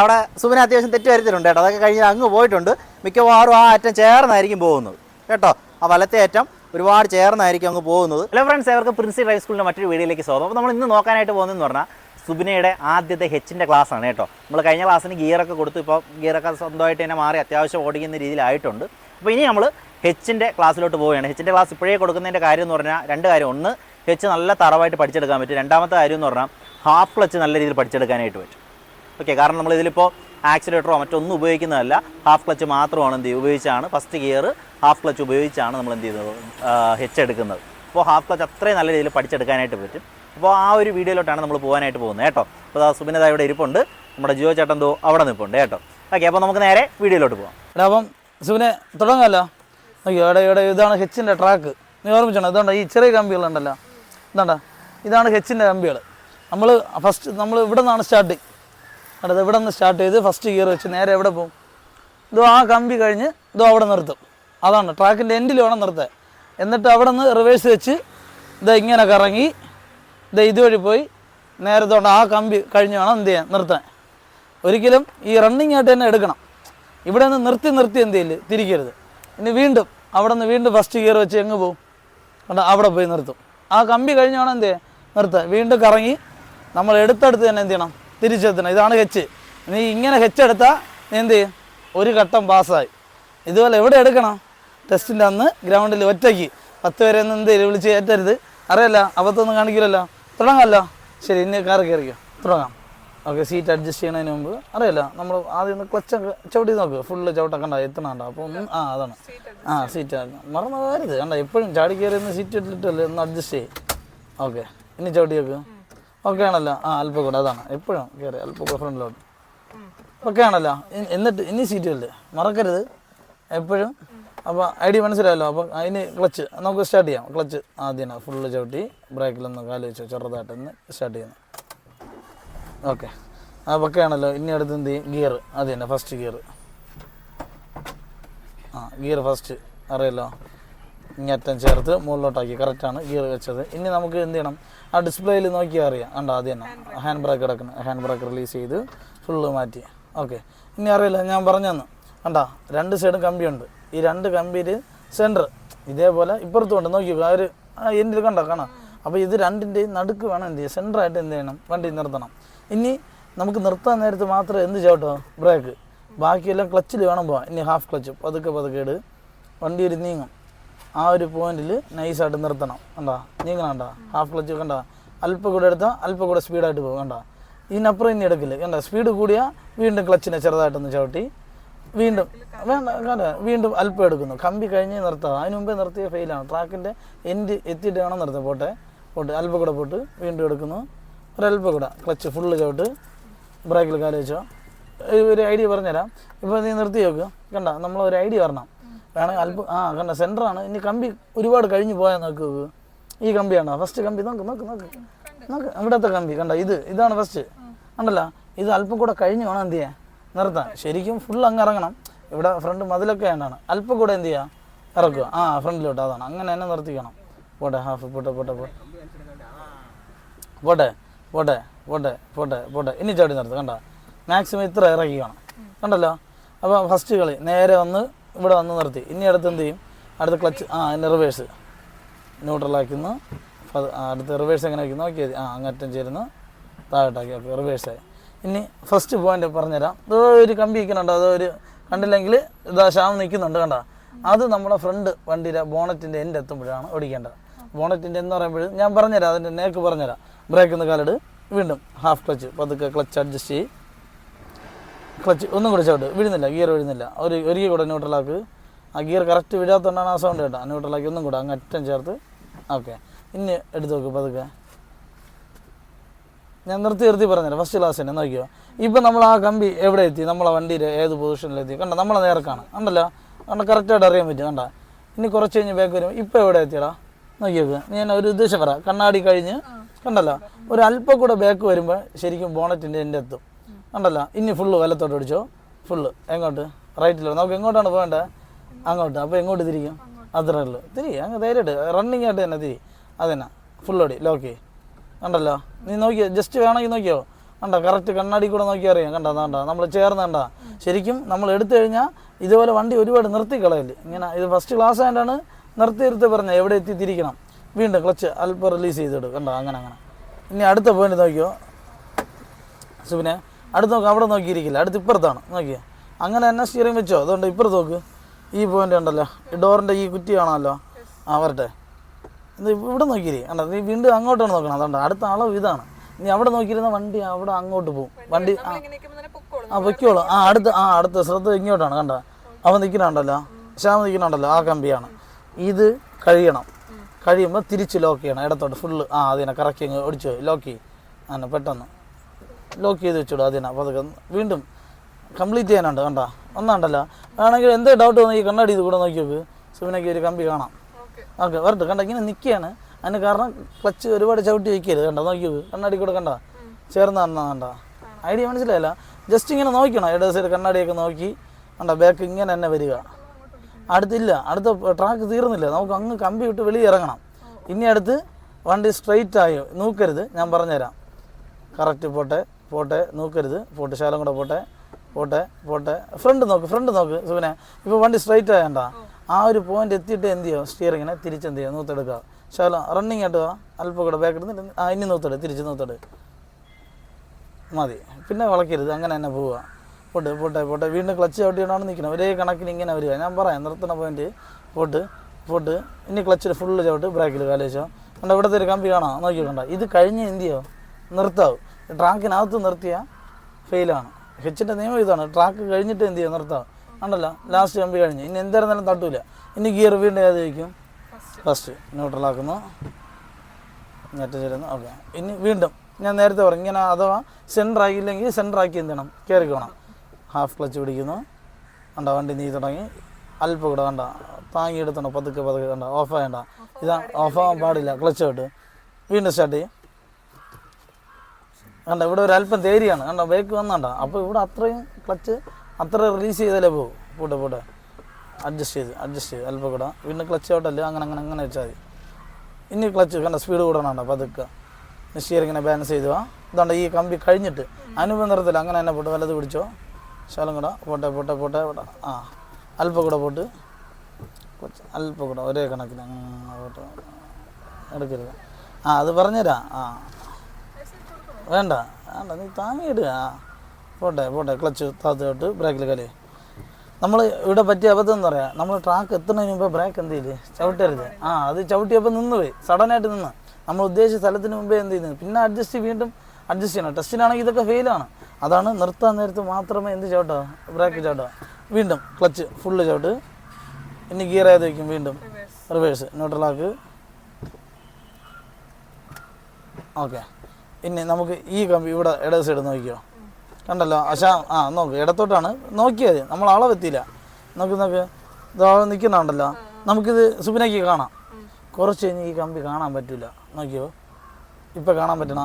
അവിടെ സുബിന് അത്യാവശ്യം തെറ്റ് വരുത്തിയിട്ടുണ്ട് കേട്ടോ. അതൊക്കെ കഴിഞ്ഞ് അങ്ങ് പോയിട്ടുണ്ട്. മിക്കവാറും ആ അറ്റം ചേർന്നായിരിക്കും പോകുന്നത്. കേട്ടോ? ആ വലത്തെ അറ്റം ഒരുപാട് ചേർന്നായിരിക്കും അങ്ങ് പോകുന്നത്. ഹലോ ഫ്രണ്ട്സ് അവർക്ക് പ്രിൻസി ഡ്രൈവ് സ്കൂളിന്റെ മറ്റൊരു വീഡിയോയിലേക്ക് സ്വാഗതം. അപ്പോൾ നമ്മൾ ഇന്ന് നോക്കാനായിട്ട് പോകുന്നതെന്ന് പറഞ്ഞാൽ സുബിനയുടെ ആദ്യത്തെ ഹെച്ചിന്റെ ആണ് കേട്ടോ. നമ്മൾ കഴിഞ്ഞ ക്ലാസ്സിന് ഗിയറൊക്കെ കൊടുത്തു. ഇപ്പോൾ ഗിയറൊക്കെ സ്വന്തമായിട്ട് തന്നെ മാറി അത്യാവശ്യം ഓടിക്കുന്ന രീതിയിലായിട്ടുണ്ട്. അപ്പോൾ ഇനി നമ്മൾ ഹെച്ചിന്റെ ക്ലാസ്സിലോട്ട് പോവുകയാണ്. ഹെച്ചിന്റെ ക്ലാസ് ഇപ്പോഴേ കൊടുക്കുന്നതിന്റെ കാര്യം എന്ന് പറഞ്ഞാൽ രണ്ട് കാര്യം. ഒന്ന് ഹെച്ച് നല്ല തറവായിട്ട് പഠിച്ചെടുക്കാൻ പറ്റും. രണ്ടാമത്തെ കാര്യം എന്ന് പറഞ്ഞാൽ ഹാഫ് ക്ലച്ച് നല്ല രീതിയിൽ പഠിച്ചെടുക്കാനായിട്ട് പറ്റും. ഓക്കെ കാരണം നമ്മൾ ഇതിലിപ്പോൾ ആക്സിലേറ്ററോ മറ്റൊന്നും ഉപയോഗിക്കുന്നതല്ല. ഹാഫ് ക്ലച്ച് മാത്രമാണ് എന്ത് ഉപയോഗിച്ചാണ് ഫസ്റ്റ് ഗിയർ ഹാഫ് ക്ലച്ച് ഉപയോഗിച്ചാണ് നമ്മൾ എന്ത് ചെയ്യുന്നത്? ഹെച്ച് എടുക്കുന്നത്. അപ്പോൾ ഹാഫ് ക്ലച്ച് അത്രയും നല്ല രീതിയിൽ പഠിച്ചെടുക്കാനായിട്ട് പറ്റും. അപ്പോൾ ആ ഒരു വീഡിയോയിലോട്ടാണ് നമ്മൾ പോകാനായിട്ട് പോകുന്നത് കേട്ടോ. അപ്പോൾ സുബിനത ഇവിടെ ഇരിപ്പുണ്ട്. നമ്മുടെ ജിയോ ചേട്ടൻ എന്തോ അവിടെ നിൽപ്പുണ്ട് കേട്ടോ. ഓക്കെ അപ്പോൾ നമുക്ക് നേരെ വീഡിയോയിലോട്ട് പോകാം. എടാ അപ്പം സുബിനെ തുടങ്ങാമല്ലോ ഇവിടെ ഇവിടെ ഇതാണ് ഹെച്ചിന്റെ ട്രാക്ക് നീ ഓർമ്മിച്ചോ ഇതുണ്ട്? ഈ ചെറിയ കമ്പികളുണ്ടല്ലോ. ഇതാണ്ട? ഇതാണ് ഹെച്ചിന്റെ കമ്പികൾ നമ്മൾ ഫസ്റ്റ് നമ്മൾ ഇവിടെ നിന്നാണ് സ്റ്റാർട്ടിങ് എടാ ഇവിടെ നിന്ന് സ്റ്റാർട്ട് ചെയ്ത് ഫസ്റ്റ് ഗിയർ വെച്ച് നേരെ എവിടെ പോകും ഇതോ ആ കമ്പി കഴിഞ്ഞ് ഇതോ അവിടെ നിർത്തും. അതാണ് ട്രാക്കിന്റെ എൻഡിൽ വേണം നിർത്താൻ എന്നിട്ട് അവിടെ നിന്ന് റിവേഴ്സ് വെച്ച് ഇത് ഇങ്ങനെ കറങ്ങി ഇത് ഇതുവഴി പോയി നേരെ തൊണ്ട് ആ കമ്പി കഴിഞ്ഞ് വേണം എന്ത് ചെയ്യാൻ നിർത്താൻ. ഒരിക്കലും ഈ റണ്ണിങ് ആയിട്ട് തന്നെ എടുക്കണം. ഇവിടെ നിന്ന് നിർത്തി നിർത്തി എന്ത് ചെയ്യില്ല തിരിക്കരുത്. ഇനി വീണ്ടും അവിടെ നിന്ന് വീണ്ടും ഫസ്റ്റ് ഗിയർ വെച്ച് എങ്ങ് പോകും കണ്ട അവിടെ പോയി നിർത്തും. ആ കമ്പി കഴിഞ്ഞ് വേണം എന്ത് ചെയ്യാൻ നിർത്താൻ. വീണ്ടും കറങ്ങി നമ്മൾ എടുത്തടുത്ത് തന്നെ എന്ത് ചെയ്യണം? തിരിച്ചെത്തണം ഇതാണ് ഹെച്ച് നീ ഇങ്ങനെ ഹെച്ച് എടുത്താൽ നീ എന്ത് ചെയ്യും? ഒരു ഘട്ടം പാസ്സായി ഇതുപോലെ എവിടെ എടുക്കണം? ടെസ്റ്റിന്റെ അന്ന് ഗ്രൗണ്ടിൽ ഒറ്റയ്ക്ക്. പത്ത് പേരെ ഒന്നും എന്ത് വിളിച്ച് ഏറ്റരുത്. അറിയല്ല? അബദ്ധമൊന്നും കാണിക്കില്ലല്ലോ? തുടങ്ങാമല്ലോ? ശരി ഇനി കാർ കയറിക്കോ തുടങ്ങാം. ഓക്കെ സീറ്റ് അഡ്ജസ്റ്റ് ചെയ്യണതിന് മുമ്പ് അറിയില്ല? നമ്മൾ ആദ്യം ഒന്ന് ക്ലച്ച് ചവിട്ടി നോക്ക്. ഫുള്ള് ചവിട്ടൊക്കെ ഉണ്ടാവും എത്തണണ്ട? അപ്പോൾ ഒന്ന് ആ അതാണ്. ആ സീറ്റ് മറന്നു കാര്യത് കണ്ട എപ്പോഴും ചാടി കയറി ഒന്ന് സീറ്റ് ഇട്ടിട്ടല്ലേ ഒന്ന് അഡ്ജസ്റ്റ് ചെയ്യും. ഓക്കെ ഇനി ചവിട്ടി നോക്ക്. ഓക്കെ ആണല്ലോ ആ അല്പക്കൂടെ കൂടെ അതാണ്. എപ്പോഴും കയറി അല്പക്കൂടെ കൂടെ ഫ്രണ്ടിലോട്ട് ഓക്കെ ആണല്ലോ എന്നിട്ട് ഇനി സീറ്റുമല്ലേ മറക്കരുത്. എപ്പോഴും. അപ്പോൾ ഐ ഡി മനസ്സിലായല്ലോ. അപ്പോൾ അതിന് ക്ലച്ച് നമുക്ക് സ്റ്റാർട്ട് ചെയ്യാം. ക്ലച്ച് ആദ്യമാണ്. ഫുള്ള് ചവിട്ടി ബ്രേക്കിലൊന്ന് കാൽ വെച്ചോ ചെറുതായിട്ടൊന്ന് സ്റ്റാർട്ട് ചെയ്യുന്നു. ഓക്കെ ആ പക്കെ ആണല്ലോ ഇനി അടുത്ത് എന്ത് ചെയ്യും? ഗിയർ അത് തന്നെ ഫസ്റ്റ് ഗിയർ ആ ഗിയർ ഫസ്റ്റ് അറിയാലോ? ഇങ്ങറ്റം ചേർത്ത് മുകളിലോട്ടാക്കി. കറക്റ്റാണ് ഗിയർ വെച്ചത്. ഇനി നമുക്ക് എന്ത് ചെയ്യണം? ആ ഡിസ്പ്ലേയിൽ നോക്കിയാൽ അറിയാം. കണ്ടോ അത് തന്നെ? ഹാൻഡ് ബ്രേക്ക് കിടക്കണം ഹാൻഡ് ബ്രേക്ക് റിലീസ് ചെയ്ത് ഫുള്ള് മാറ്റി. ഓക്കെ ഇനി അറിയില്ല. ഞാൻ പറഞ്ഞെന്ന്. കണ്ടാ? രണ്ട് സൈഡും കമ്പിയുണ്ട് ഈ രണ്ട് കമ്പിയിൽ സെന്റർ ഇതേപോലെ ഇപ്പുറത്തും ഉണ്ട്. നോക്കിയോ ആ ഒരു എന്റെ കണ്ടോ? കാണാം. അപ്പോൾ ഇത് രണ്ടിന്റെയും നടുക്ക് വേണം എന്ത് ചെയ്യുക സെന്ററായിട്ട് എന്ത് ചെയ്യണം? വണ്ടി നിർത്തണം. ഇനി നമുക്ക് നിർത്താൻ നേരത്ത് മാത്രം എന്ത് ചെയ്യട്ടോ ബ്രേക്ക് ബാക്കിയെല്ലാം ക്ലച്ചിൽ വേണം പോവാം ഇനി ഹാഫ് ക്ലച്ച് പതുക്കെ പതുക്കെ ഇട്. വണ്ടി ഒരു നീങ്ങും. ആ ഒരു പോയിന്റിൽ നൈസായിട്ട് നിർത്തണം. കണ്ടാ? നീങ്ങണം കണ്ടാ? ഹാഫ് ക്ലച്ച് കണ്ടാ? അല്പം കൂടെ എടുത്താൽ അല്പം കൂടെ സ്പീഡായിട്ട് പോകും കണ്ടാ? ഇതിനപ്പുറം ഇനി എടുക്കില്ല. കണ്ട? സ്പീഡ് കൂടിയാൽ വീണ്ടും ക്ലച്ചിനെ ചെറുതായിട്ടൊന്ന് ചവിട്ടി. വീണ്ടും വേണ്ട കണ്ട? വീണ്ടും അല്പം എടുക്കുന്നു. കമ്പി കഴിഞ്ഞ് നിർത്താം. അതിന് മുമ്പേ നിർത്തിയ ഫെയിലാണ് ട്രാക്കിന്റെ എൻഡ് എത്തിയിട്ട് വേണം നിർത്താം പോട്ടെ പോട്ട്. അല്പം കൂടെ പോട്ട് വീണ്ടും എടുക്കുന്നു. ഒരല്പം കൂടെ ക്ലച്ച് ഫുള്ള് ചവിട്ട് ബ്രേക്കിൽ കാൽ വെച്ചോ. ഒരു- ഐഡിയ പറഞ്ഞുതരാം. ഇപ്പോൾ നീ നിർത്തി നോക്കുക കണ്ട? നമ്മൾ ഒരു ഐഡിയ പറഞ്ഞാൽ വേണമെങ്കിൽ അല്പം ആ കണ്ട സെന്ററാണ് ഇനി കമ്പി ഒരുപാട് കഴിഞ്ഞ് പോയാൽ നോക്ക്. ഈ കമ്പിയാണോ? ഫസ്റ്റ് കമ്പി. നോക്ക് നോക്ക് നോക്ക്. നോക്ക് ഇവിടത്തെ കമ്പി. കണ്ട ഇത്. ഇതാണ് ഫസ്റ്റ് കണ്ടല്ലോ? ഇത് അല്പം കൂടെ കഴിഞ്ഞ് വേണം എന്ത് ചെയ്യാൻ? നിർത്താൻ. ശരിക്കും ഫുൾ അങ്ങ് ഇറങ്ങണം. ഇവിടെ ഫ്രണ്ട് മതിലൊക്കെ ആണ്ടാണ് അല്പം കൂടെ എന്ത് ചെയ്യുക ഇറക്കുക. ആ ഫ്രണ്ടിലോട്ട് അതാണ്. അങ്ങനെ തന്നെ നിർത്തിക്കണം. പോട്ടെ ഹാഫ് പോട്ടെ പോട്ടെ പോട്ടെ. പോട്ടെ പോട്ടെ പോട്ടെ പോട്ടെ പോട്ടെ. ഇനി ചാടി നിർത്തുക കണ്ട? മാക്സിമം ഇത്ര ഇറക്കി കാണാം. കണ്ടല്ലോ? അപ്പോൾ ഫസ്റ്റ് കളി നേരെ വന്ന് ഇവിടെ വന്ന് നിർത്തി. ഇനി അടുത്ത് എന്ത് ചെയ്യും? അടുത്ത ക്ലച്ച് ആ അതിന്റെ റിവേഴ്സ് ന്യൂട്രലാക്കുന്നു അടുത്ത റിവേഴ്സ് എങ്ങനെ വയ്ക്കുന്നു ഓക്കെ ആ അങ്ങറ്റം ചേരുന്നു. താഴോട്ടാക്കി. ഓക്കെ റിവേഴ്സായി ഇനി ഫസ്റ്റ് പോയിന്റ് പറഞ്ഞുതരാം. ഇത് ഒരു കമ്പി വയ്ക്കുന്നുണ്ട് അത് ഒരു കണ്ടില്ലെങ്കിൽ ഇതാ ശ്യാം നിൽക്കുന്നുണ്ട് കണ്ട? അത് നമ്മുടെ ഫ്രണ്ട് വണ്ടിയുടെ ബോണറ്റിന്റെ എന്റെ എത്തുമ്പോഴാണ് ഓടിക്കേണ്ടത്. ബോണറ്റിന്റെ എന്ന് പറയുമ്പോൾ ഞാൻ പറഞ്ഞുതരാം. അതിന്റെ നേക്ക് പറഞ്ഞുതരാം. ബ്രേക്ക് ഒന്ന് കാലിട്. വീണ്ടും ഹാഫ് ക്ലച്ച് പതുക്കെ ക്ലച്ച് അഡ്ജസ്റ്റ് ചെയ്ത് ക്ലച്ച് ഒന്നും കൂടെ ചവിട്ട് വീഴുന്നില്ല ഗിയർ വിടുന്നില്ല ഒരു ഗിയർ കൂടെ ന്യൂട്രലാക്ക് ആ ഗിയർ കറക്റ്റ് വിടാത്തതുകൊണ്ടാണ് ആ സൗണ്ട് കേട്ടോ ന്യൂട്രലാക്കി ഒന്നും കൂടെ അങ്ങ് അറ്റം ചേർത്ത്. ഓക്കെ ഇനി എടുത്ത് നോക്ക് പതുക്കെ. ഞാൻ നിർത്തി നിർത്തി പറഞ്ഞില്ല ഫസ്റ്റ് ക്ലാസ് തന്നെ നോക്കിയോ? ഇപ്പം നമ്മൾ ആ കമ്പി എവിടെ എത്തി? നമ്മളെ വണ്ടിയിൽ ഏത് പൊസിഷനിലെത്തി കണ്ട? നമ്മളെ നേർക്കാണ്. കണ്ടല്ലോ? കണ്ട? കറക്റ്റായിട്ട് അറിയാൻ പറ്റും. കണ്ട? ഇനി കുറച്ച് കഴിഞ്ഞ് ബാക്ക് വരും ഇപ്പം എവിടെ എത്തിയടാ? നോക്കിയോക്ക്. ഞാൻ ഒരു ഉദ്ദേശം പറ കണ്ണാടി കഴിഞ്ഞ് കണ്ടല്ലോ? ഒരു അല്പം കൂടെ ബാക്ക് വരുമ്പോൾ ശരിക്കും ബോണറ്റിന്റെ എന്റെ എത്തും. കണ്ടല്ലോ ഇനി ഫുള്ള് വലത്തോട്ട് അടിച്ചോ ഫുള്ള് എങ്ങോട്ട്? റൈറ്റിൽ നമുക്ക് എങ്ങോട്ടാണ് പോകേണ്ടത് അങ്ങോട്ട്. അപ്പോൾ എങ്ങോട്ട് തിരിക്കും അത്രേ ഉള്ളൂ തിരി അങ്ങ് ധൈര്യമായിട്ട് റണ്ണിങ് ആയിട്ട് തന്നെ തിരി അതന്നെ. ഫുള്ളോടി ലോക്കി കണ്ടല്ലോ? നീ നോക്കിയോ? ജസ്റ്റ് വേണമെങ്കിൽ നോക്കിയോ? കണ്ട? കറക്റ്റ് കണ്ണാടി കൂടെ നോക്കി അറിയാം? കണ്ടോ? കണ്ട? നമ്മൾ ചേർന്ന് കണ്ട? ശരിക്കും നമ്മൾ എടുത്തു കഴിഞ്ഞാൽ ഇതുപോലെ വണ്ടി ഒരുപാട് നിർത്തി കളയൽ. ഇങ്ങനെ ഇത് ഫസ്റ്റ് ക്ലാസ് ആയിട്ടാണ് നിർത്തി നിർത്തി പറഞ്ഞത്. എവിടെ എത്തി തിരിക്കണം? വീണ്ടും ക്ലച്ച് അല്പം റിലീസ് ചെയ്തിടും കണ്ടോ? അങ്ങനെ അങ്ങനെ. ഇനി അടുത്ത പോയിന്റ് നോക്കിയോ? സുബിനെ? അടുത്ത് നോക്ക് അവിടെ നോക്കിയിരിക്കില്ല. അടുത്ത് ഇപ്പുറത്താണ്. നോക്കിയോ. അങ്ങനെ തന്നെ സ്റ്റിയറിംഗ് വെച്ചോ? അതുകൊണ്ട് ഇപ്പുറത്ത് നോക്ക്. ഈ പോയിന്റ് ഉണ്ടല്ലോ. ഈ ഡോറിന്റെ ഈ കുറ്റി കാണാമല്ലോ? ആ വരട്ടെ. ഇത് ഇവിടെ നോക്കിയിരി. കണ്ടോ? നീ വീണ്ടും അങ്ങോട്ടാണ് നോക്കണം അതുകൊണ്ട് അടുത്ത അളവ് ഇതാണ്. നീ അവിടെ നോക്കിയിരുന്ന വണ്ടി അവിടെ അങ്ങോട്ട് പോകും. വണ്ടി ആ പൊയ്ക്കോളും ആ അടുത്ത ആ അടുത്ത ശ്രദ്ധ ഇങ്ങോട്ടാണ്. കണ്ട? അവൻ നിൽക്കണുണ്ടല്ലോ ശ്യാമ നിൽക്കണുണ്ടല്ലോ ആ കമ്പിയാണ്. ഇത് കഴിയണം. കഴിയുമ്പോൾ തിരിച്ച് ലോക്ക് ചെയ്യണം. ഇടത്തോട്ട് ഫുള്ള് ആ അതിനെ കറക്കി അങ്ങ് ഒടിച്ചു ലോക്ക് ചെയ്യും. അങ്ങനെ പെട്ടെന്ന്. ലോക്ക് ചെയ്ത് വെച്ചിടും അതിനെ അപ്പോൾ അതൊക്കെ വീണ്ടും കംപ്ലീറ്റ് ചെയ്യാനുണ്ട് കണ്ടോ? ഒന്നാണ്ടല്ലോ. വേണമെങ്കിൽ എന്ത് ഡൗട്ട് വന്നു ഈ കണ്ണാടി ഇത് കൂടെ നോക്കി നോക്ക്. സുവിനയ്ക്ക് ഒരു കമ്പി കാണാം. ഓക്കെ. വരട്ടെ. കണ്ട ഇങ്ങനെ നിൽക്കുകയാണ്. അതിന് കാരണം ക്ലച്ച് ഒരുപാട് ചവിട്ടി വയ്ക്കരുത് കണ്ട? നോക്കി നോക്ക്. കണ്ണാടി കൂടെ കണ്ട? ചേർന്ന് കണ്ടോ? കണ്ട ഐഡിയ മനസ്സിലായില്ല. ജസ്റ്റ് ഇങ്ങനെ നോക്കണം ഇടത് സൈഡ് കണ്ണാടിയൊക്കെ നോക്കി. കണ്ടോ ബാക്ക് ഇങ്ങനെ തന്നെ വരിക. അടുത്തില്ല. അടുത്ത ട്രാക്ക് തീർന്നില്ല. നമുക്ക് അങ്ങ് കമ്പി വിട്ട് വെളിയിൽ ഇറങ്ങണം. ഇനി അടുത്ത് വണ്ടി സ്ട്രെയിറ്റ് ആയോ? നോക്കരുത്. ഞാൻ പറഞ്ഞുതരാം. കറക്റ്റ് പോട്ടെ. പോട്ടെ നോക്കരുത്. പോട്ടെ ശാലം കൂടെ പോട്ടെ. പോട്ടെ പോട്ടെ. ഫ്രണ്ട് നോക്ക് ഫ്രണ്ട് നോക്ക് സുഖനെ ഇപ്പോൾ വണ്ടി സ്ട്രൈറ്റ് ആയണ്ട ആ ഒരു പോയിന്റ് എത്തിയിട്ട് എന്ത് ചെയ്യുക സ്റ്റിയറിങ്ങിനെ തിരിച്ചെന്ത് ചെയ്യുക നൂത്തെടുക്കുക. ശാലം റണ്ണിങ് ആയിട്ട് അല്പം കൂടെ ബാക്ക് എടുത്ത് ആ ഇനി നൂത്തെടു തിരിച്ച് നൂത്തെടു. മതി. പിന്നെ വളയ്ക്കരുത് അങ്ങനെ തന്നെ പോവുക. പോട്ട് പോട്ടെ പോട്ടെ. വീണ്ടും ക്ലച്ച് ചവിട്ടിയാണ് നിൽക്കുന്നത് ഒരേ കണക്കിന് ഇങ്ങനെ വരിക. ഞാൻ പറയാം നിർത്തണ പോയിന്റ് പോട്ട് പോട്ട്. ഇനി ക്ലച്ചിൽ ഫുള്ള് ചവിട്ട് ബ്രേക്കിൽ കാലേശോ കണ്ട ഇവിടുത്തെ ഒരു കമ്പി കാണാം. നോക്കി ഇത് കഴിഞ്ഞ് എന്ത് ചെയ്യുമോ നിർത്താവും. ട്രാക്കിനകത്ത് നിർത്തിയാൽ ഫെയിലാണ്. ഹെച്ചിന്റെ നിയമം ഇതാണ്. ട്രാക്ക് കഴിഞ്ഞിട്ട് എന്ത് ചെയ്യുക? നിർത്താം. ഉണ്ടല്ലോ ലാസ്റ്റ് കമ്പി കഴിഞ്ഞ്. ഇനി എന്തായിരുന്നാലും തട്ടൂല. ഇനി ഗിയർ വീണ്ടും ഏത് വയ്ക്കും ഫസ്റ്റ് ന്യൂട്രലാക്കുന്നു നെറ്റ് ചേരുന്നു ഓക്കെ ഇനി വീണ്ടും ഞാൻ നേരത്തെ പറഞ്ഞു. ഇങ്ങനെ അഥവാ സെന്റർ ആക്കിയില്ലെങ്കിൽ സെന്റർ ആക്കി എന്ത് ചെയ്യണം? കയറിക്കോണം ഹാഫ് ക്ലച്ച് പിടിക്കുന്നു. കണ്ട? വണ്ടി നീ തുടങ്ങി. അല്പം കൂടെ കണ്ട? താങ്ങി എടുത്തണം പതുക്കെ പതുക്കെ കണ്ട? ഓഫ് ആയണ്ട. ഇതാ ഓഫ് ആവാൻ പാടില്ല. ക്ലച്ച് ആയിട്ട് വീണ്ടും സ്റ്റാർട്ട് ചെയ്യും. കണ്ട ഇവിടെ ഒരു അല്പം തേരിയാണ് കണ്ട ബേക്ക് വന്നണ്ട. അപ്പോൾ ഇവിടെ അത്രയും ക്ലച്ച് അത്ര റിലീസ് ചെയ്താലേ പോകും പോട്ടെ പോട്ടെ. അഡ്ജസ്റ്റ് ചെയ്ത് അഡ്ജസ്റ്റ് ചെയ്ത്. അല്പം കൂടാ. വീണ്ടും ക്ലച്ച് ഔട്ടല്ലേ അങ്ങനെ അങ്ങനെ അങ്ങനെ വെച്ചാൽ മതി. ഇനി ക്ലച്ച് കണ്ട സ്പീഡ് കൂടണണ്ട പതുക്കെ. നിശ്ചയിങ്ങനെ ബാലൻസ് ചെയ്തു ഇതാണ്ട് ഈ കമ്പി കഴിഞ്ഞിട്ട് അനുഭവം നിറത്തില്ല അങ്ങനെ തന്നെ പോട്ട് വലത് പിടിച്ചോ. ശാലം കൂടെ. പോട്ടെ പോട്ടെ പോട്ടെ പോട്ടെ. ആ അല്പം കൂടെ പോട്ട്. കൊച്ച് അല്പം കൂടെ ഒരേ കണക്കിന്. അങ്ങനെ പോട്ടെ. എടുക്കരുത്. ആ അത് പറഞ്ഞുതരാം. ആ. വേണ്ട വേണ്ട നീ താങ്ങിയിടുക പോട്ടെ പോട്ടെ ക്ലച്ച് താത്തോട്ട് ബ്രേക്കിൽ കലി നമ്മൾ ഇവിടെ പറ്റിയ അബദ്ധം എന്താ പറയുക നമ്മൾ ട്രാക്ക് എത്തുന്നതിന് മുമ്പ് ബ്രേക്ക് എന്ത് ചെയ്യില്ലേ ചവിട്ടരുത് ആ അത് ചവിട്ടിയപ്പോൾ നിന്ന് പോയി. സഡനായിട്ട് നിന്ന്. നമ്മൾ ഉദ്ദേശിച്ച സ്ഥലത്തിന് മുമ്പേ എന്ത് ചെയ്യുന്നത് പിന്നെ അഡ്ജസ്റ്റ് വീണ്ടും അഡ്ജസ്റ്റ് ചെയ്യണം. ടെസ്റ്റിനാണെങ്കിൽ ഇതൊക്കെ ഫെയിലാണ് അതാണ് നിർത്താൻ നേരത്ത് മാത്രമേ എന്ത് ചവിട്ടോ? ബ്രേക്ക് ചവിട്ടോ. വീണ്ടും ക്ലച്ച് ഫുള്ള് ചവിട്ട്. ഇനി ഗിയർ ഏത് വയ്ക്കും വീണ്ടും റിവേഴ്സ് ന്യൂട്രലാക്ക് ഓക്കെ ഇനി നമുക്ക് ഈ കമ്പി ഇവിടെ ഇടത് സൈഡ് നോക്കിയോ? കണ്ടല്ലോ അശാ ആ നോക്ക് ഇടത്തോട്ടാണ്. നോക്കിയത് നമ്മൾ അളവെത്തിയില്ല നോക്ക് നോക്ക് ഇത് നിൽക്കുന്നുണ്ടല്ലോ. നമുക്കിത് സുബിനയ്ക്ക് കാണാം. കുറച്ച് കഴിഞ്ഞ് ഈ കമ്പി കാണാൻ പറ്റില്ല നോക്കിയോ? ഇപ്പം കാണാൻ പറ്റണ?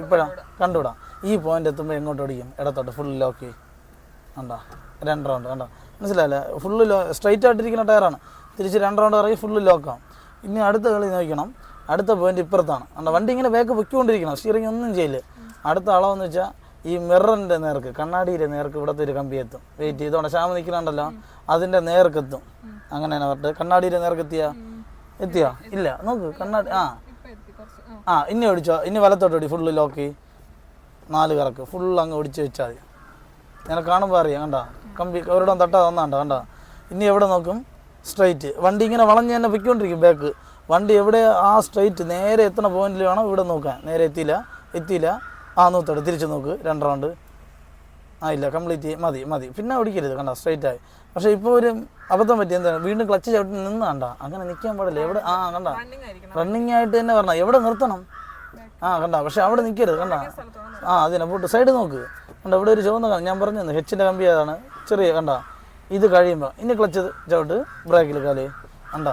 ഇപ്പോഴാ കണ്ടുവിടാം ഈ പോയിന്റ് എത്തുമ്പോൾ എങ്ങോട്ട് ഓടിക്കും? ഇടത്തോട്ട് ഫുൾ ലോക്ക് കണ്ടോ? രണ്ട് റൗണ്ട് കണ്ടോ? മനസ്സിലായില്ലേ? ഫുള്ള് ലോ സ്ട്രൈറ്റ് ആയിട്ടിരിക്കുന്ന ടയറാണ് തിരിച്ച് രണ്ട് റൗണ്ട് ഇറങ്ങി ഫുള്ള് ലോക്കാവും ഇനി അടുത്ത കളി നോക്കണം. അടുത്ത പോയിന്റ് ഇപ്പുറത്താണ്. കണ്ടോ വണ്ടി ഇങ്ങനെ ബാക്ക് പൊയ്ക്കൊണ്ടിരിക്കണം. സ്റ്റിയറിംഗ് ഒന്നും ചെയ്യില്ല. അടുത്ത അളവെന്ന് വെച്ചാൽ ഈ മിററിന്റെ നേർക്ക് കണ്ണാടിയുടെ നേർക്ക് ഇവിടത്തെ ഒരു കമ്പി എത്തും. വെയിറ്റ് ചെയ്തോണ്ട് ശ്യാമ നിൽക്കുന്നുണ്ടല്ലോ. അതിന്റെ നേർക്കെത്തും അങ്ങനെ തന്നെ പറഞ്ഞത്. കണ്ണാടിയുടെ നേർക്ക് എത്തിയാ? ഇല്ല. നോക്ക് കണ്ണാടി ആ. ആ ഇനി ഓടിച്ചോ. ഇനി വലത്തോട്ട് ഓടി. ഫുള്ള് ലോക്കി നാല് കറക്ക്. ഫുൾ അങ്ങ് ഓടിച്ചു വെച്ചാൽ മതി. ഞാൻ കാണുമ്പോൾ അറിയാം കണ്ട? കമ്പി ഒരിടം തട്ടാ തന്നാണ്ട കണ്ട? ഇനി എവിടെ നോക്കും? സ്ട്രൈറ്റ് വണ്ടി ഇങ്ങനെ വളഞ്ഞ് തന്നെ പൊയ്ക്കൊണ്ടിരിക്കും ബാക്ക് വണ്ടി എവിടെ ആ സ്ട്രൈറ്റ് നേരെ എത്തണ പോയിന്റിൽ വേണം ഇവിടെ നോക്കാൻ. നേരെ എത്തിയില്ല. എത്തിയില്ല. ആ നോക്കട്ടെ തിരിച്ച് നോക്ക്. രണ്ട് റൗണ്ട് ആ ഇല്ല. കംപ്ലീറ്റ് മതി മതി. പിന്നെ ഓടിക്കരുത് കണ്ട? സ്ട്രൈറ്റ് ആയി. പക്ഷേ ഇപ്പോൾ ഒരു അബദ്ധം പറ്റി. എന്താണ്? വീണ്ടും ക്ലച്ച് ചവിട്ടി നിന്ന് കണ്ട. അങ്ങനെ നിൽക്കാൻ പാടില്ല. എവിടെ? ആ കണ്ട. റണ്ണിങ് ആയിട്ട് തന്നെ പറഞ്ഞ? എവിടെ നിർത്തണം? ആ കണ്ട. പക്ഷെ അവിടെ നിൽക്കരുത് കണ്ട. ആ അതിനെ പോട്ട് സൈഡ് നോക്ക്. കണ്ട ഇവിടെ ഒരു ചുവന്ന ഞാൻ പറഞ്ഞു ഹെച്ചിന്റെ കമ്പി ഏതാണ്? ചെറിയ കണ്ട. ഇത് കഴിയുമ്പോൾ ഇനി ക്ലച്ച് ചവിട്ട് ബ്രേക്കിൽ കാൽ കണ്ട.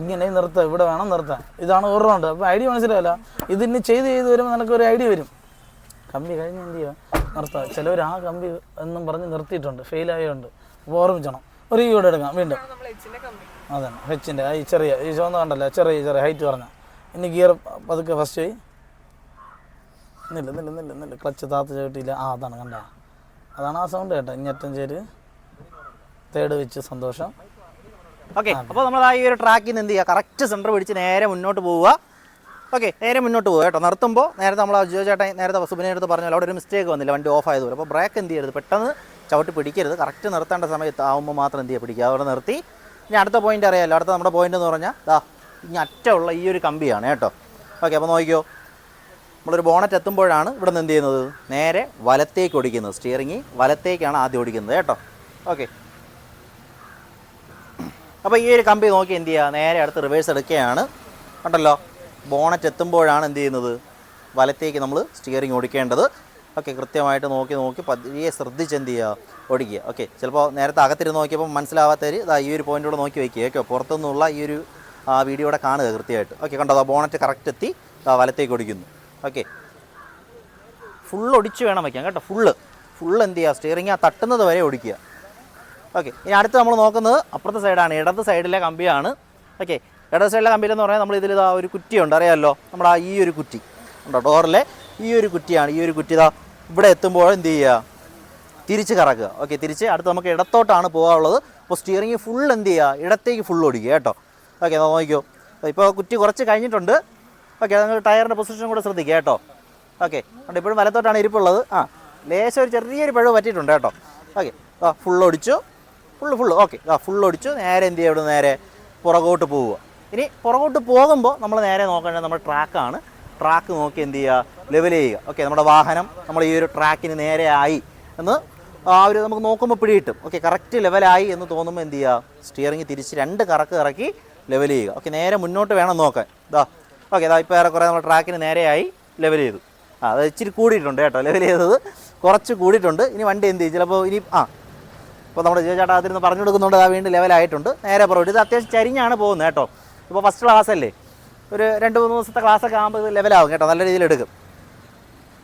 ഇങ്ങനെ നിർത്താം ഇവിടെ വേണം നിർത്താൻ. ഇതാണ് ഒരു റൗണ്ട് അപ്പോൾ ഐഡിയ മനസ്സിലാവില്ല ഇത് ഇനി ചെയ്ത് ചെയ്ത് വരുമ്പോൾ നിനക്ക് ഒരു ഐഡിയ വരും. കമ്പി കഴിഞ്ഞ് എന്ത് ചെയ്യുക നിർത്താം. ചിലവർ ആ കമ്പി എന്നും പറഞ്ഞ് നിർത്തിയിട്ടുണ്ട്. ഫെയിലായതുകൊണ്ട് അപ്പോൾ ഓർമ്മിച്ചണം. ഒരു ഈ കൂടെ എടുക്കാം. വീണ്ടും. അതാണ് ഹെച്ചിന്റെ ഈ ചെറിയ ഈ ചുവന്ന കണ്ടല്ലോ. ചെറിയ ചെറിയ ഹൈറ്റ് പറഞ്ഞ. ഇനി ഗിയർ പതുക്കെ ഫസ്റ്റ് പോയി നില്ല നില്ല നില്ല നില്ല. ക്ലച്ച് താത്ത് ചവിട്ടിയില്ല. ആ അതാണ് കണ്ട. അതാണ് ആ സൗണ്ട് കേട്ടോ. ഇഞ്ഞറ്റം ചേര് തേട് വെച്ച് സന്തോഷം. ഓക്കെ അപ്പോൾ നമ്മൾ ആ ഈ ഒരു ട്രാക്കിൽ നിന്ന് എന്ത് ചെയ്യുക കറക്റ്റ് സെന്റർ പിടിച്ച് നേരെ മുന്നോട്ട് പോവുക. ഓക്കെ നേരെ മുന്നോട്ട് പോകുക കേട്ടോ. നിർത്തുമ്പോൾ നേരത്തെ നമ്മൾ ജോ ചേട്ടൻ നേരത്തെ സുബിനെ അടുത്ത് പറഞ്ഞല്ലോ അവിടെ ഒരു മിസ്റ്റേക്ക് വന്നില്ല വണ്ടി ഓഫ് ആയതുപോലെ. അപ്പോൾ ബ്രേക്ക് എന്ത് ചെയ്യരുത്? പെട്ടെന്ന് ചവിട്ടി പിടിക്കരുത്. കറക്റ്റ് നിർത്തേണ്ട സമയത്ത് ആവുമ്പോൾ മാത്രം എന്ത് ചെയ്യുക പിടിക്കുക. അവിടെ നിർത്തി. ഇനി അടുത്ത പോയിന്റ് അറിയാമല്ലോ അടുത്ത നമ്മുടെ പോയിന്റ് എന്ന് പറഞ്ഞാൽ ദാ ഇനി അറ്റമുള്ള ഈ ഒരു കമ്പിയാണ് കേട്ടോ. ഓക്കെ അപ്പോൾ നോക്കിയോ നമ്മളൊരു ബോണറ്റ് എത്തുമ്പോഴാണ് ഇവിടെ നിന്ന് എന്ത് ചെയ്യുന്നത്? നേരെ വലത്തേക്ക് ഓടിക്കുന്നത്. സ്റ്റിയറിങ് വലത്തേക്കാണ് ആദ്യം ഓടിക്കുന്നത് കേട്ടോ. ഓക്കെ അപ്പോൾ ഈ ഒരു കമ്പി നോക്കി എന്ത് ചെയ്യുക? നേരെ അടുത്ത് റിവേഴ്സ് എടുക്കുകയാണ്. കണ്ടല്ലോ? ബോണറ്റ് എത്തുമ്പോഴാണ് എന്ത് ചെയ്യുന്നത്? വലത്തേക്ക് നമ്മൾ സ്റ്റിയറിംഗ് ഓടിക്കേണ്ടത്. ഓക്കെ കൃത്യമായിട്ട് നോക്കി നോക്കി പതിയെ ശ്രദ്ധിച്ച് എന്ത് ചെയ്യുക? ഓടിക്കുക. ഓക്കെ ചിലപ്പോൾ നേരത്തെ അകത്തിരുന്ന് നോക്കിയപ്പോൾ മനസ്സിലാവാത്തവർ ഇതാ ഈ ഒരു പോയിന്റൂടെ നോക്കി വയ്ക്കുക ഓക്കെ പുറത്തുനിന്നുള്ള ഈ ഒരു വീഡിയോടെ കാണുക കൃത്യമായിട്ട്. ഓക്കെ കണ്ടോ? ബോണറ്റ് കറക്റ്റ് എത്തി വലത്തേക്ക് ഓടിക്കുന്നു. ഓക്കെ. ഫുള്ള് ഒടിച്ച് വേണം വയ്ക്കാൻ കേട്ടോ? ഫുള്ള് ഫുള്ള് എന്ത് ചെയ്യുക? സ്റ്റിയറിംഗ് ആ തട്ടുന്നത് വരെ ഓടിക്കുക. ഓക്കെ ഇനി അടുത്ത് നമ്മൾ നോക്കുന്നത് അപ്പുറത്തെ സൈഡാണ് ഇടത് സൈഡിലെ കമ്പിയാണ്. ഓക്കെ ഇടത് സൈഡിലെ കമ്പിയിൽ എന്ന് പറഞ്ഞാൽ നമ്മൾ ഇതിൽ ഇതാ ഒരു കുറ്റിയുണ്ട് അറിയാമല്ലോ നമ്മുടെ ഈ ഒരു കുറ്റി. ഉണ്ടോ? ഡോറിലെ ഈ ഒരു കുറ്റിയാണ് ഈ ഒരു കുറ്റി ഇതാ ഇവിടെ എത്തുമ്പോൾ എന്ത് ചെയ്യുക? തിരിച്ച് കറക്കുക. ഓക്കെ തിരിച്ച് അടുത്ത് നമുക്ക് ഇടത്തോട്ടാണ് പോകാനുള്ളത്. അപ്പോൾ സ്റ്റിയറിംഗ് ഫുൾ എന്ത് ചെയ്യുക? ഇടത്തേക്ക് ഫുൾ ഓടിക്കുക കേട്ടോ. ഓക്കെ നോക്കിയോ ഇപ്പോൾ കുറ്റി കുറച്ച് കഴിഞ്ഞിട്ടുണ്ട്. ഓക്കെ നിങ്ങൾ ടയറിന്റെ പൊസിഷൻ കൂടെ ശ്രദ്ധിക്കുക കേട്ടോ. ഓക്കെ അതുകൊണ്ട് ഇപ്പോഴും വലത്തോട്ടാണ് ഇരിപ്പുള്ളത്. ആ ലേശം ഒരു ചെറിയൊരു പഴവ് പറ്റിയിട്ടുണ്ട് കേട്ടോ. ഓക്കെ ആ ഫുൾ ഒടിച്ചു ഫുള്ള് ഫുള്ള് ഓക്കെ. ആ ഫുൾ ഒടിച്ചു നേരെ എന്ത് ചെയ്യുക? ഇവിടെ നേരെ പുറകോട്ട് പോവുക. ഇനി പുറകോട്ട് പോകുമ്പോൾ നമ്മൾ നേരെ നോക്കേണ്ടത് നമ്മുടെ ട്രാക്കാണ് ട്രാക്ക് നോക്കി എന്ത് ചെയ്യുക? ലെവൽ ചെയ്യുക. ഓക്കെ നമ്മുടെ വാഹനം നമ്മൾ ഈ ഒരു ട്രാക്കിന് നേരെ ആയി എന്ന് ആ ഒരു നമുക്ക് നോക്കുമ്പോൾ പിടികിട്ടും. ഓക്കെ കറക്റ്റ് ലെവലായി എന്ന് തോന്നുമ്പോൾ എന്ത് ചെയ്യുക? സ്റ്റിയറിംഗ് തിരിച്ച് രണ്ട് കറക്ക് ഇറക്കി ലെവൽ ചെയ്യുക. ഓക്കെ നേരെ മുന്നോട്ട് വേണം നോക്കാൻ. ഇതാ ഓക്കെ ഇതാ ഇപ്പോൾ ഏറെക്കുറെ നമ്മൾ ട്രാക്കിന് നേരെയായി ലെവൽ ചെയ്തു. ആ അത് ഇച്ചിരി കൂടിയിട്ടുണ്ട് കേട്ടോ. ലെവൽ ചെയ്തത് കുറച്ച് കൂടിയിട്ടുണ്ട്. ഇനി വണ്ടി എന്ത് ചെയ്യും? ചിലപ്പോൾ ഇനി ആ ഇപ്പോൾ നമ്മുടെ ചേട്ടാ അതിരുന്ന് പറഞ്ഞു കൊടുക്കുന്നുണ്ട്. ആ വീണ്ടും ലെവലായിട്ടുണ്ട് നേരെ പുറകോട്ട്. ഇത് അത്യാവശ്യം ചരിഞ്ഞാണ് പോകുന്നത് കേട്ടോ. ഇപ്പോൾ ഫസ്റ്റ് ക്ലാസ് അല്ലേ? ഒരു രണ്ട് മൂന്ന് ദിവസത്തെ ക്ലാസ്സൊക്കെ ആകുമ്പോൾ ഇത് ലെവലാവും കേട്ടോ. നല്ല രീതിയിൽ എടുക്കും.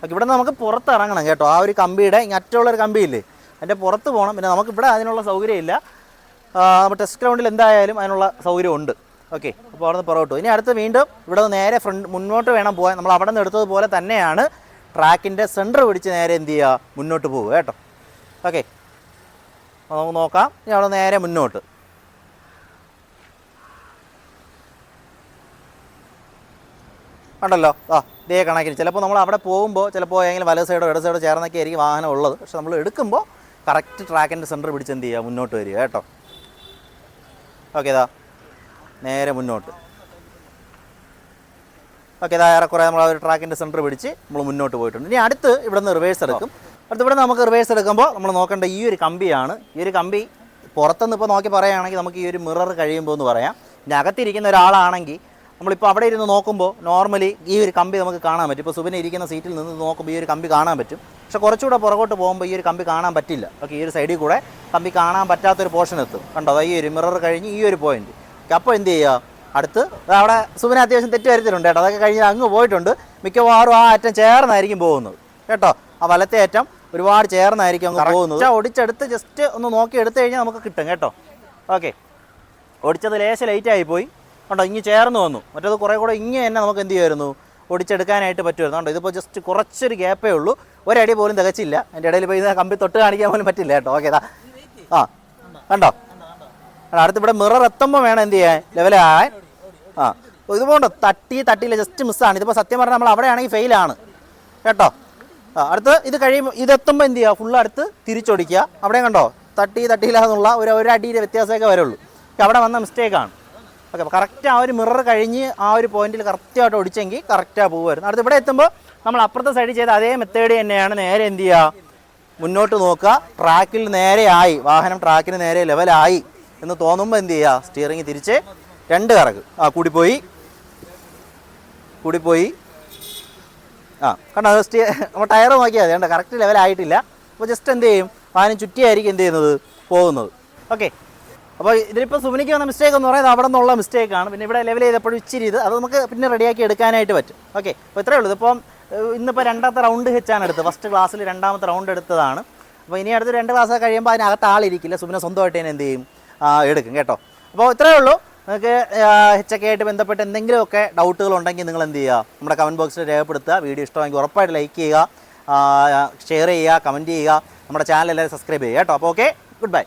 ഓക്കെ ഇവിടെ നമുക്ക് പുറത്ത് ഇറങ്ങണം കേട്ടോ. ആ ഒരു കമ്പിയുടെ ഇങ്ങനെ അറ്റമുള്ളൊരു കമ്പിയില്ലേ അതിന്റെ പുറത്ത് പോകണം പിന്നെ നമുക്ക് ഇവിടെ അതിനുള്ള സൗകര്യമില്ല നമ്മുടെ ടെസ്റ്റ് ഗ്രൗണ്ടിൽ എന്തായാലും അതിനുള്ള സൗകര്യമുണ്ട് ഓക്കെ അപ്പോൾ അവിടെ നിന്ന് പുറകോട്ട് ഇനി അടുത്ത് വീണ്ടും ഇവിടെ നിന്ന് നേരെ ഫ്രണ്ട് മുന്നോട്ട് വേണം പോകാൻ. നമ്മൾ അവിടെ നിന്ന് എടുത്തതുപോലെ തന്നെയാണ്. ട്രാക്കിന്റെ സെന്റർ പിടിച്ച് നേരെ എന്ത് ചെയ്യുക? മുന്നോട്ട് പോകുക കേട്ടോ. ഓക്കെ അപ്പോൾ നമുക്ക് നോക്കാം. ഇനി അവിടെ നേരെ മുന്നോട്ട്. ഉണ്ടല്ലോ ആ ഇതേ കണക്കിന്. ചിലപ്പോൾ നമ്മൾ അവിടെ പോകുമ്പോൾ ചിലപ്പോൾ ഏതെങ്കിലും വല സൈഡോ ഇട സൈഡോ ചേർന്നൊക്കെ ആയിരിക്കും വാഹനം ഉള്ളത്. പക്ഷെ നമ്മൾ എടുക്കുമ്പോൾ കറക്റ്റ് ട്രാക്കിന്റെ സെന്റർ പിടിച്ച് എന്ത് ചെയ്യുക? മുന്നോട്ട് വരിക കേട്ടോ. ഓക്കെ ഇതാ. നേരെ മുന്നോട്ട്. ഓക്കെ ഇതാ ഏറെക്കുറെ നമ്മൾ ആ ഒരു ട്രാക്കിന്റെ സെന്റർ പിടിച്ച് നമ്മൾ മുന്നോട്ട് പോയിട്ടുണ്ട്. ഇനി അടുത്ത് ഇവിടെ നിന്ന് റിവേഴ്സ് എടുക്കും. അടുത്ത് ഇവിടെ നമുക്ക് റിവേഴ്സ് എടുക്കുമ്പോൾ നമ്മൾ നോക്കേണ്ട ഈ ഒരു കമ്പിയാണ്. ഈ ഒരു കമ്പി പുറത്തുനിന്ന് ഇപ്പോൾ നോക്കി പറയുകയാണെങ്കിൽ നമുക്ക് ഈ ഒരു മിറർ കഴിയുമ്പോൾ എന്ന് പറയാം. പിന്നെ അകത്തിരിക്കുന്ന ഒരാളാണെങ്കിൽ നമ്മളിപ്പോൾ അവിടെ ഇരുന്ന് നോക്കുമ്പോൾ നോർമലി ഈ ഒരു കമ്പി നമുക്ക് കാണാൻ പറ്റും. ഇപ്പോൾ സുബിനെ ഇരിക്കുന്ന സീറ്റിൽ നിന്ന് നോക്കുമ്പോൾ ഈ ഒരു കമ്പി കാണാൻ പറ്റും. പക്ഷെ കുറച്ചുകൂടെ പുറകോട്ട് പോകുമ്പോൾ ഈ ഒരു കമ്പി കാണാൻ പറ്റില്ല. ഓക്കെ ഈ ഒരു സൈഡിൽ കൂടെ കമ്പി കാണാൻ പറ്റാത്തൊരു പോർഷൻ എത്തും. കണ്ടോ? ഈ ഒരു മിറർ കഴിഞ്ഞ് ഈ ഒരു പോയിന്റ് അപ്പോൾ എന്ത് ചെയ്യുക? അടുത്ത് അവിടെ സുബിനെ അത്യാവശ്യം തെറ്റ് വരുത്തിയിട്ടുണ്ട് കേട്ടോ. അതൊക്കെ കഴിഞ്ഞ് അങ്ങ് പോയിട്ടുണ്ട്. മിക്കവാറും ആ അറ്റം ചേർന്നായിരിക്കും പോകുന്നത്. കേട്ടോ? ആ വലത്തെ അറ്റം ഒരുപാട് ചേർന്നായിരിക്കും അങ്ങ് പോകുന്നത്. ഒടിച്ചെടുത്ത് ജസ്റ്റ് ഒന്ന് നോക്കി എടുത്തു കഴിഞ്ഞാൽ നമുക്ക് കിട്ടും കേട്ടോ. ഓക്കെ ഒടിച്ചത് ലേശം ലൈറ്റായി പോയി. കണ്ടോ ഇങ്ങ് ചേർന്ന് വന്നു. മറ്റേത് കുറേ കൂടെ ഇങ്ങ് തന്നെ നമുക്ക് എന്ത് ചെയ്യുമായിരുന്നു ഒടിച്ചെടുക്കാനായിട്ട് പറ്റുമായിരുന്നു. കണ്ടോ ഇതിപ്പോൾ ജസ്റ്റ് കുറച്ചൊരു ഗ്യാപ്പേ ഉള്ളൂ. ഒരടി പോലും തികച്ചില്ല. എന്റെ ഇടയിൽ പോയി കമ്പി തൊട്ട് കാണിക്കാൻ പോലും പറ്റില്ല കേട്ടോ. ഓക്കെ ആ കണ്ടോ? അടുത്ത് ഇവിടെ മിറർ എത്തുമ്പോൾ വേണം എന്ത് ചെയ്യാൻ? ലെവലാൻ ആ ഇതുപോണ്ടോ തട്ടി തട്ടിയില്ല ജസ്റ്റ് മിസ്സാണ് ഇതിപ്പോൾ സത്യം പറഞ്ഞാൽ നമ്മൾ അവിടെയാണെങ്കിൽ ഫെയിലാണ് കേട്ടോ? അടുത്ത് ഇത് കഴിയുമ്പോൾ ഇതെത്തുമ്പോൾ എന്ത് ചെയ്യുക? ഫുള്ള് അടുത്ത് തിരിച്ചൊടിക്കുക. അവിടെ കണ്ടോ? തട്ടി തട്ടിയില്ല എന്നുള്ള ഒരു ഒരു അടിയുടെ വ്യത്യാസമൊക്കെ വരുള്ളൂ. അവിടെ വന്ന മിസ്റ്റേക്കാണ് ഓക്കെ അപ്പോൾ കറക്റ്റ് ആ ഒരു മിറർ കഴിഞ്ഞ് ആ ഒരു പോയിന്റിൽ കറക്റ്റായിട്ട് ഒടിച്ചെങ്കിൽ കറക്റ്റാണ് പോകുമായിരുന്നു അടുത്ത് ഇവിടെ എത്തുമ്പോൾ നമ്മൾ അപ്പുറത്തെ സൈഡിൽ ചെയ്ത അതേ മെത്തേഡ് തന്നെയാണ് നേരെ എന്ത് ചെയ്യുക? മുന്നോട്ട് നോക്കുക. ട്രാക്കിൽ നേരെയായി വാഹനം ട്രാക്കിന് നേരെ ലെവലായി എന്ന് തോന്നുമ്പോൾ എന്ത് ചെയ്യുക? സ്റ്റിയറിംഗ് തിരിച്ച് രണ്ട് കറക്ക് ആ കൂടിപ്പോയി. കൂടിപ്പോയി. ആ കണ്ടോ ജസ്റ്റ് നമ്മൾ ടയർ നോക്കിയാൽ മതി. കണ്ടോ കറക്റ്റ് ലെവലായിട്ടില്ല അപ്പോൾ ജസ്റ്റ് എന്ത് ചെയ്യും? വാഹനം ചുറ്റിയായിരിക്കും എന്ത് ചെയ്യുന്നത്? പോകുന്നത്. ഓക്കെ അപ്പോൾ ഇതിലിപ്പോൾ സുബിനിക്ക് വന്ന മിസ്റ്റേക്ക് എന്ന് പറയുന്നത് അവിടെ നിന്നുള്ള മിസ്റ്റേക്കാണ് പിന്നെ ഇവിടെ ലെവൽ ചെയ്തപ്പോഴും ഇച്ചിരി ഇത്. അത് നമുക്ക് പിന്നെ റെഡിയാക്കി എടുക്കാനായിട്ട് പറ്റും. ഓക്കെ അപ്പോൾ ഇത്രയേ ഉള്ളൂ. ഇതിപ്പം ഏഹ്, ഇന്നിപ്പോൾ രണ്ടാമത്തെ റൗണ്ട് വെച്ചാണ് എടുത്തത്. ഫസ്റ്റ് ക്ലാസ്സിൽ രണ്ടാമത്തെ റൗണ്ട് എടുത്തതാണ്. അപ്പോൾ ഇനി അടുത്ത് രണ്ട് ക്ലാസ് കഴിയുമ്പോൾ അതിനകത്ത് ആളിരിക്കില്ല. സുമിനെ സ്വന്തമായിട്ട് തന്നെ എന്ത് ചെയ്യും? എടുക്കും കേട്ടോ. അപ്പോൾ ഇത്രയേ ഉള്ളൂ. നിങ്ങൾക്ക് ഹെച്ചൊക്കെയായിട്ട് ബന്ധപ്പെട്ട് എന്തെങ്കിലുമൊക്കെ ഡൗട്ടുകൾ ഉണ്ടെങ്കിൽ നിങ്ങൾ എന്ത് ചെയ്യുക? നമ്മുടെ കമന്റ് ബോക്സിൽ രേഖപ്പെടുത്തുക. വീഡിയോ ഇഷ്ടമെങ്കിൽ ഉറപ്പായിട്ട് ലൈക്ക് ചെയ്യുക. ഷെയർ ചെയ്യുക കമന്റ് ചെയ്യുക. നമ്മുടെ ചാനൽ എല്ലാവരും സബ്സ്ക്രൈബ് ചെയ്യുക കേട്ടോ. അപ്പോൾ ഓക്കെ ഗുഡ് ബൈ